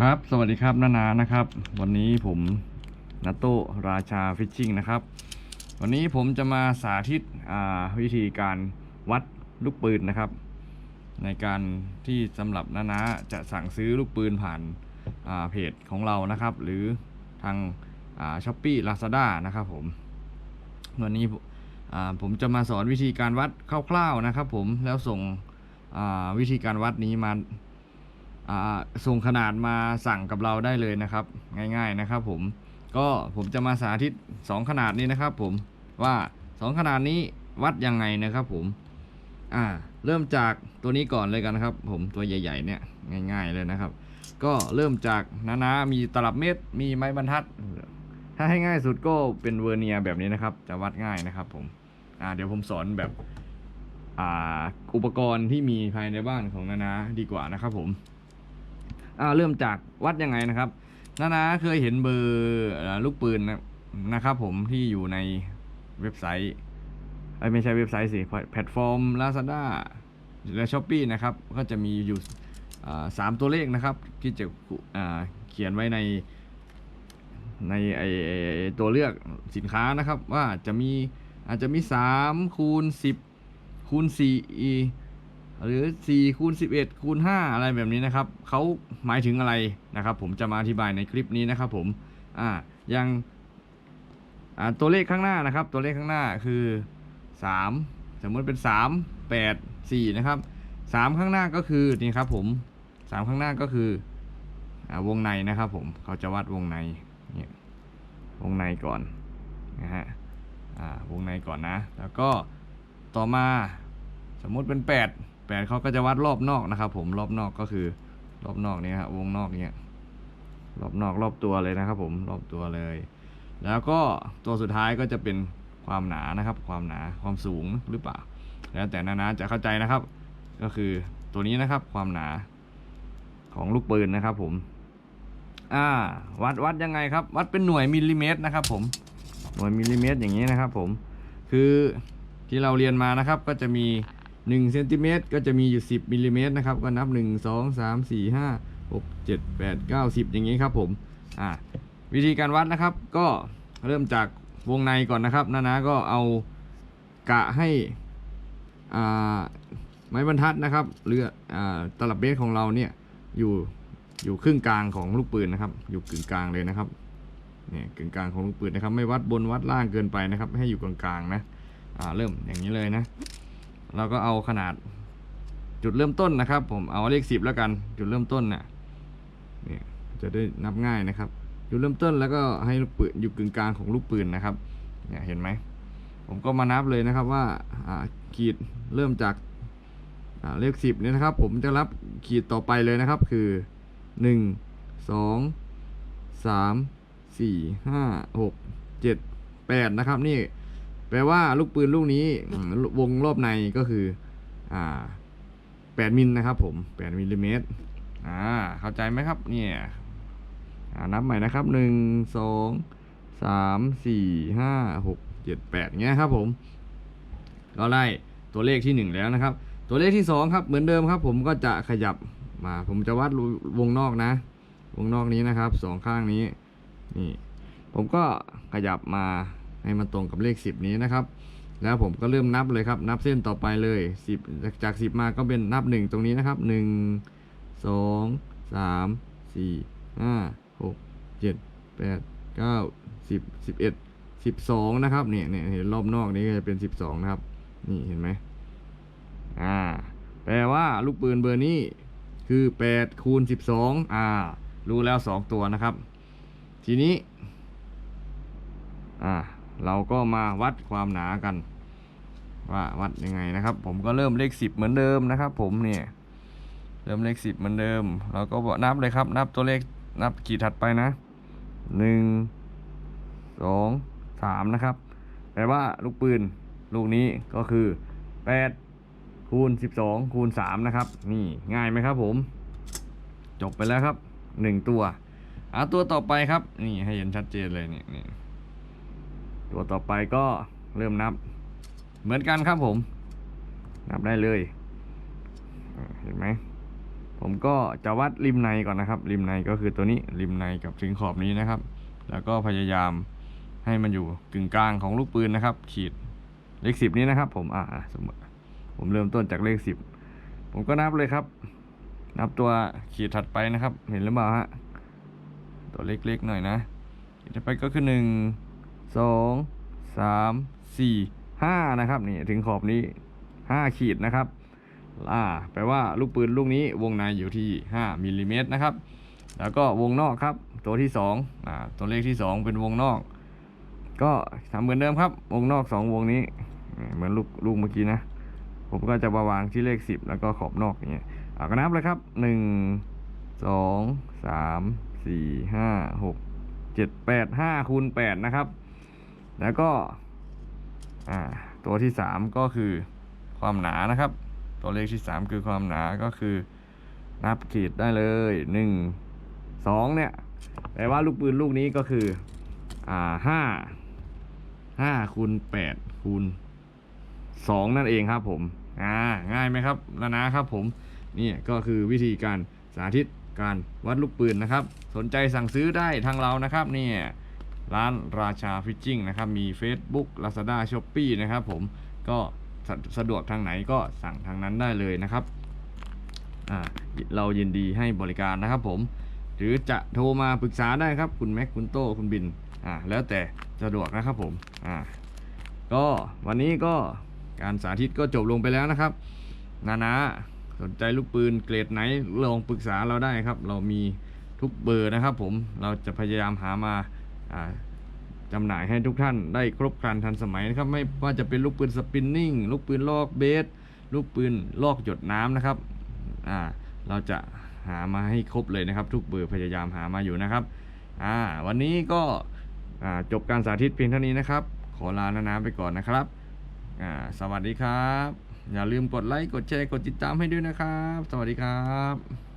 ครับ สวัสดีครับนานานะครับ วันนี้ผมนัตโตราชาฟิชชิ่งนะครับ วันนี้ผมจะมาสาธิตวิธีการวัดลูกปืนนะครับ ในการที่สำหรับนานาจะสั่งซื้อลูกปืนผ่านาเพจของเรานะครับ หรือทางช้อปปี้ลาซาด้านะครับผม วันนี้ผมจะมาสอนวิธีการวัดคร่าวๆนะครับ ผมแล้วส่งวิธีการวัดนี้มา ส่งขนาดมาสั่งกับเราได้เลยนะครับ ง่าย ๆนะครับ ผมก็ผมจะมาสาธิต 2 ขนาดนี้นะครับ ผมว่า 2 ขนาดนี้วัดยังไงนะครับ ผมอ่าเริ่มจากตัวนี้ก่อนเลยกันนะครับ ผมตัวใหญ่ ๆ เนี่ยง่าย ๆเลยนะครับ ก็เริ่มจากนาๆมีตลับเม็ดมีไม้บรรทัด ถ้าให้ง่ายสุดก็เป็นเวอร์เนียแบบนี้นะครับ จะวัดง่ายนะครับ ผมอ่าเดี๋ยวผมสอนแบบอ่าอุปกรณ์ที่มีภายในบ้านของนานาดีกว่านะครับ ผม อ่าเริ่มจากวัดยังไงนะครับนานาเคยเห็นเบอร์ลูกปืนนะนะครับผมที่อยู่ในเว็บไซต์ไม่ใช่เว็บไซต์สิแพลตฟอร์ม Lazada และ s h อ p e e นะครับ ก็จะมีอยู่สามตัวเลขนะครับ ที่จะเขียนไว้ในในไอตัวเลือกสินค้านะครับ ว่าจะมีอาจจะมี3คูณ10คูณ4 หรือ4คูณ11คูณ5อะไรแบบนี้นะครับเขาหมายถึงอะไรนะครับ ผมจะมาอธิบายในคลิปนี้นะครับ ผมอ่าอย่างตัวเลขข้างหน้านะครับ ตัวเลขข้างหน้าคือ 3 สมมติเป็น 3 8 4นะครับ3ข้างหน้าก็คือนี่ครับผม3ข้างหน้าก็คืออวงในนะครับ ผมเขาจะวัดวงในเนี่ยวงในก่อนนะฮะอ่าวงในก่อนนะ แล้วก็ต่อมาสมมุติเป็น 8 8เขาก็จะวัดรอบนอกนะครับ ผมรอบนอกก็คือรอบนอกนี้ครับวงนอกเนี้ยรอบนอกรอบตัวเลยนะครับ ผมรอบตัวเลย แล้วก็ตัวสุดท้ายก็จะเป็นความหนานะครับ ความหนาความสูงหรือเปล่า แล้วแต่นานาจะเข้าใจนะครับ ก็คือตัวนี้นะครับความหนาของลูกปืนนะครับผม อ่า วัดวัดยังไงครับ วัดเป็นหน่วยมิลลิเมตรนะครับ ผม หน่วยมิลลิเมตรอย่างนี้นะครับ ผม คือที่เราเรียนมานะครับ ก็จะมี 1เซนติเมตรก็จะมีอยู่ 10มิลลิเมตรนะครับก็นับ 1 2 3 4 5 6 7 8 9 10 อย่างนี้ครับผมอ่าวิธีการวัดนะครับ ก็เริ่มจากวงในก่อนนะครับนานาก็เอากะให้อ่าไม้บรรทัดนะครับหรืออ่าตลับเบสของเราเนี่ยอยู่อยู่ครึ่งกลางของลูกปืนนะครับ อยู่กึ่งกลางเลยนะครับเนี่ยกึ่งกลางของลูกปืนนะครับ ไม่วัดบนวัดล่างเกินไปนะครับ ให้อยู่กลางๆนะอ่าเริ่มอย่างนี้เลยนะ เราก็เอาขนาดจุดเริ่มต้นนะครับ ผมเอาเลขสิบแล้วกัน จุดเริ่มต้นเนี่ยเนี่ยจะได้นับง่ายนะครับ จุดเริ่มต้นแล้วก็ให้ลูกปืนอยู่กึ่งกลางของลูกปืนนะครับเนี่ยเห็นไหมผมก็มานับเลยนะครับว่าขีดเริ่มจากเลขสิบเนี่ยนะครับ ผมจะรับขีดต่อไปเลยนะครับ คือหนึ่งสองสามสี่ห้าหกเจ็ดแปดนะครับ นี่ แปลว่าลูกปืนลูกนี้วงรอบในก็คืออ่าแปดมิลนะครับผมแปดมิลลิเมตรอ่าเข้าใจไหมครับเนี่ยนับใหม่นะครับหนึ่งสองสามสี่ห้าหกเจ็ดแปดเงี้ยครับผมก็ไล่ตัวเลขที่หนึ่งแล้วนะครับ ตัวเลขที่สองครับเหมือนเดิมครับ ผมก็จะขยับมาผมจะวัดวงนอกนะ วงนอกนี้นะครับสองข้างนี้นี่ผมก็ขยับมา ให้มันตรงกับเลข 10 นี้นะครับ แล้วผมก็เริ่มนับเลยครับ นับเส้นต่อไปเลย 10 จาก 10 มาก็เป็นนับ 1 ตรงนี้นะครับ 1 2 3 4 5 6 7 8 9 10 11 12 นะครับเนี่ยเนี่ยเห็นรอบนอกนี้ก็จะเป็น 12 นะครับ นี่เห็นไหมอ่าแปลว่าลูกปืนเบอร์นี้คือ8คูณ12 อ่า รู้แล้ว 2 ตัวนะครับ ทีนี้ อ่า เราก็มาวัดความหนากัน ว่าวัดยังไงนะครับ ผมก็เริ่มเลขสิบเหมือนเดิมนะครับ ผมเนี่ยเริ่มเลขสิบเหมือนเดิมเราก็บอกนับเลยครับ นับตัวเลขนับขีดถัดไปนะหนึ่งสองสามนะครับแปลว่าลูกปืนลูกนี้ก็คือแปดคูณสิบสองคูณสามนะครับ นี่ง่ายไหมครับ ผม จบไปแล้วครับหนึ่งตัวอะตัวต่อไปครับ นี่ให้เห็นชัดเจนเลยเนี่ยนี่ ตัวต่อไปก็เริ่มนับ เหมือนกันครับผม นับได้เลย เห็นไหม ผมก็จะวัดริมในก่อนนะครับ ริมในก็คือตัวนี้ริมในกับถึงขอบนี้นะครับ แล้วก็พยายามให้มันอยู่กึ่งกลางของลูกปืนนะครับ ขีดเลขสิบนี้นะครับ ผมอ่าสมมติผมเริ่มต้นจากเลขสิบผมก็นับเลยครับ นับตัวขีดถัดไปนะครับ เห็นหรือเปล่าฮะตัวเล็กๆหน่อยนะขีดถัดไปก็คือหนึ่ง สองสามสี่ห้านะครับนี่ถึงขอบนี้ห้าขีดนะครับอ่าแปลว่าลูกปืนลูกนี้วงในอยู่ที่5มิลลิเมตรนะครับ แล้วก็วงนอกครับ ตัวที่2อ่าตัวเลขที่2เป็นวงนอก ก็ทำเหมือนเดิมครับ วงนอก2วงนี้ เหมือนลูกลูกเมื่อกี้นะ ผมก็จะมาวางที่เลข10แล้วก็ขอบนอกอย่างเงี้ยเอาก็นับเลยครับ1 2 3 4 5 6 7 8 5คูณ8นะครับ แล้วก็ตัวที่ 3 ก็คือความหนานะครับ ตัวเลขที่ 3 คือความหนาก็คือนับขีดได้เลยหนึ่งสองเนี่ยแปลว่าลูกปืนลูกนี้ก็คืออ่าห้าห้าคูณแปดคูณสองนั่นเองครับผมอ่าง่ายไหมครับนานะครับผมนี่ก็คือวิธีการสาธิตการวัดลูกปืนนะครับ สนใจสั่งซื้อได้ทางเรานะครับนี่ ร้านราชาฟิชชิ่งนะครับ มี Facebook Lazada s h o p e e นะครับผมก็สะสะดวกทางไหนก็สั่งทางนั้นได้เลยนะครับอ่าเรายินดีให้บริการนะครับผม หรือจะโทรมาปรึกษาได้ครับ คุณแม็กคุณโต้คุณบินอ่าแล้วแต่สะดวกนะครับผมอ่าก็วันนี้ก็การสาธิตก็จบลงไปแล้วนะครับ นานาสนใจลูกปืนเกรดไหนลองปรึกษาเราได้ครับ เรามีทุกเบอร์นะครับผมเราจะพยายามหามา จำหน่ายให้ทุกท่านได้ครบครันทันสมัยนะครับ ไม่ว่าจะเป็นลูกปืนสปินนิ่งลูกปืนลอกเบส ลูกปืนลอกหยดน้ำนะครับเราจะหามาให้ครบเลยนะครับ ทุกเบอร์พยายามหามาอยู่นะครับวันนี้ก็จบการสาธิตเพียงเท่านี้นะครับ ขอลานานาไปก่อนนะครับสวัสดีครับ อย่าลืมกดไลค์กดแชร์กดติดตามให้ด้วยนะครับ สวัสดีครับ